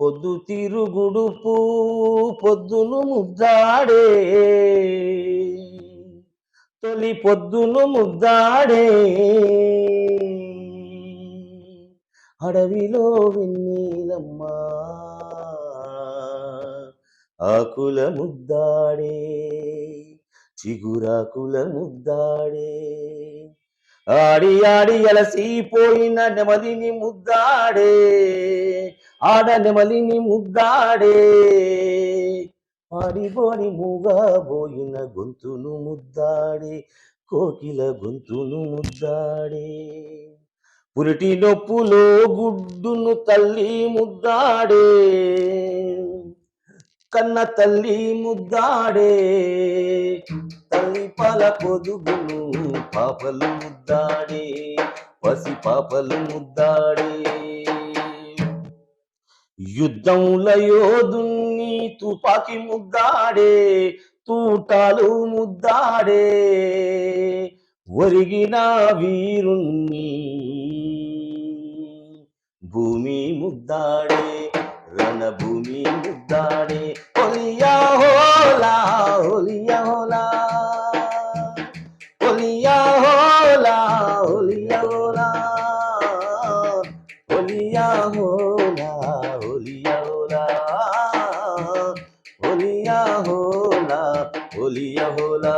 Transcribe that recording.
పొద్దు తిరుగుడుపు పొద్దును ముద్దాడే. తొలి పొద్దును ముద్దాడే. అడవిలో వెన్నీలమ్మా ఆకుల ముద్దాడే చిగురాకుల ముద్దాడే. ఆడి ఆడి అలసిపోయిన నెమలిని ముద్దాడే ఆడ నెమలిని ముద్దాడే. పాడిపోని మూగబోయిన గొంతును ముద్దాడే కోకిల గొంతును ముద్దాడే. పురిటి నొప్పులో గుడ్డును తల్లి ముద్దాడే కన్న తల్లి ముద్దాడే. తల్లి పాల పొదుగును పాపలు ముద్దాడే పసి పాపలు ముద్దాడే. యుద్ధంల యోధుణ్ణి తుపాకి ముద్దాడే తూటాలు ముద్దాడే. ఒరిగిన వీరుణ్ణి భూమి ముద్దాడే రణభూమి ముద్దాడే. লা হলিয়া ওলা হোলিয়া হোলা হলিয়া ওলা হলিয়া হোলা হোলিয়া হোলা